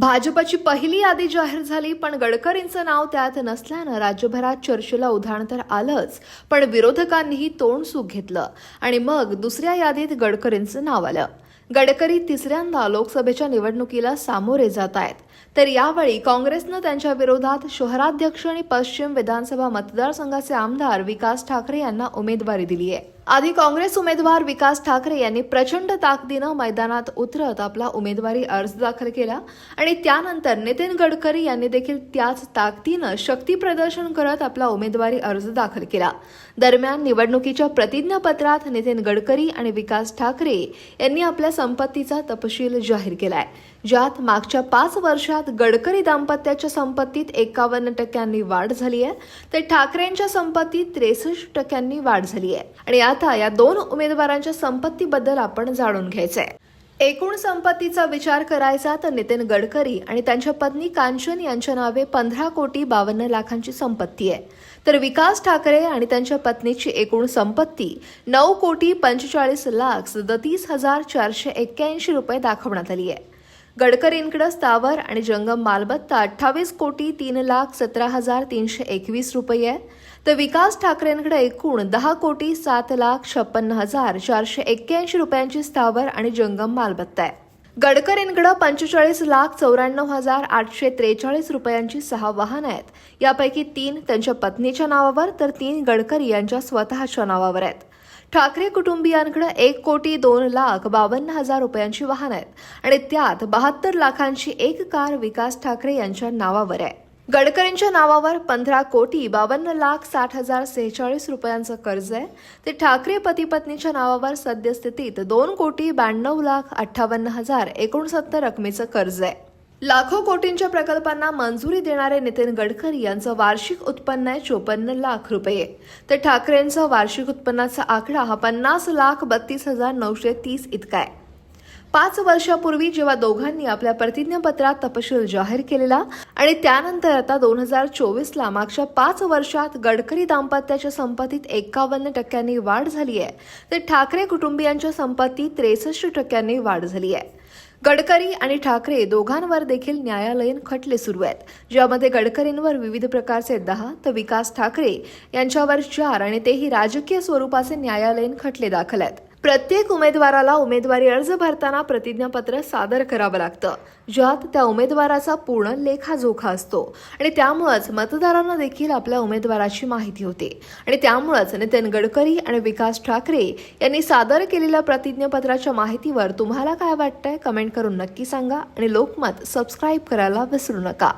भाजपची पहिली यादी जाहीर झाली पण गडकरींचं नाव त्यात नसल्यानं राज्यभरात चर्चेला उधाण तर आलंच पण विरोधकांनीही तोंड सुख घेतलं. आणि मग दुसऱ्या यादीत गडकरींचं नाव आलं. गडकरी तिसऱ्यांदा लोकसभेच्या निवडणुकीला सामोरे जात आहेत. तर यावेळी काँग्रेसनं त्यांच्या विरोधात शहराध्यक्ष आणि पश्चिम विधानसभा मतदारसंघाचे आमदार विकास ठाकरे यांना उमेदवारी दिली आहे आधी काँग्रेस उमेदवार विकास ठाकरे यांनी प्रचंड ताकदीनं मैदानात उतरत आपला उमेदवारी अर्ज दाखल केला आणि त्यानंतर नितीन गडकरी यांनी देखील त्याच ताकदीनं शक्ती प्रदर्शन करत आपला उमेदवारी अर्ज दाखल केला. दरम्यान निवडणुकीच्या प्रतिज्ञापत्रात नितीन गडकरी आणि विकास ठाकरे यांनी आपल्या संपत्तीचा तपशील जाहीर केलाय. ज्यात मागच्या पाच वर्षात गडकरी दाम्पत्याच्या संपत्तीत एकावन्न टक्क्यांनी वाढ झाली आहे तर ठाकरेंच्या संपत्तीत त्रेसष्ट टक्क्यांनी वाढ झाली आहे. आणि आता या दोन उमेदवारांच्या संपत्तीबद्दल आपण जाणून घ्यायचंय. एकूण संपत्तीचा विचार करायचा तर नितीन गडकरी आणि त्यांच्या पत्नी कांचन यांच्या नावे पंधरा कोटी बावन्न लाखांची संपत्ती आहे. तर विकास ठाकरे आणि त्यांच्या पत्नीची एकूण संपत्ती नऊ कोटी पंचेचाळीस लाख सदतीस हजार चारशे एक्क्याऐंशी रुपये दाखवण्यात आली आहे. गडकरींकडं स्थावर आणि जंगम मालमत्ता अठ्ठावीस कोटी तीन लाख सतरा हजार तीनशे एकवीस रुपये. आहे तर विकास ठाकरेंकडे एकूण दहा कोटी सात लाख छप्पन्न हजार चारशे एक्क्याऐंशी रुपयांची स्थावर आणि जंगम मालमत्ता आहे. गडकरींकडे पंचेचाळीस लाख चौऱ्याण्णव हजार आठशे त्रेचाळीस रुपयांची सहा वाहनं आहेत. यापैकी तीन त्यांच्या पत्नीच्या नावावर तर तीन गडकरी यांच्या स्वतःच्या नावावर आहेत. ठाकरे कुटुंबियांकडे एक कोटी दोन लाख बावन्न हजार रुपयांची वाहन आहेत आणि त्यात बहात्तर लाखांची एक कार विकास ठाकरे यांच्या नावावर आहे. गडकरींच्या नावावर पंधरा कोटी बावन्न लाख साठ हजार सेहेचाळीस रुपयांचं कर्ज आहे. ते ठाकरे पती पत्नीच्या नावावर सद्यस्थितीत दोन कोटी ब्याण्णव लाख अठ्ठावन्न हजार एकोणसत्तर रकमेचं कर्ज आहे. लाखो कोटींच्या प्रकल्पांना मंजुरी देणारे नितीन गडकरी यांचं वार्षिक उत्पन्न आहे चोपन्न लाख रुपये. तर ठाकरेंचा वार्षिक उत्पन्नाचा आकडा हा पन्नास लाख बत्तीस हजार नऊशे तीस इतका आहे. पाच वर्षापूर्वी जेव्हा दोघांनी आपल्या प्रतिज्ञापत्रात तपशील जाहीर केलेला आणि त्यानंतर आता दोन हजार चोवीसला मागच्या पाच वर्षात गडकरी दाम्पत्याच्या संपत्तीत एकावन्न टक्क्यांनी वाढ झाली आहे तर ठाकरे कुटुंबियांच्या संपत्तीत त्रेसष्ट टक्क्यांनी वाढ झाली आहे. गडकरी आणि ठाकरे दोघांवर देखील न्यायालयीन खटले सुरू आहेत ज्यामध्ये गडकरींवर विविध प्रकारचे दहा तर विकास ठाकरे यांच्यावर चार आणि तेही राजकीय स्वरूपाचे न्यायालयीन खटले दाखल आहेत. प्रत्येक उमेदवाराला उमेदवारी अर्ज भरताना प्रतिज्ञापत्र सादर करावं लागतं. ज्यात त्या उमेदवाराचा पूर्ण लेखाजोखा असतो. आणि त्यामुळंच मतदारांना देखील आपल्या उमेदवाराची माहिती होते. आणि त्यामुळंच नितीन गडकरी आणि विकास ठाकरे यांनी सादर केलेल्या प्रतिज्ञापत्राच्या माहितीवर तुम्हाला काय वाटतंय? कमेंट करून नक्की सांगा आणि लोकमत सबस्क्राईब करायला विसरू नका.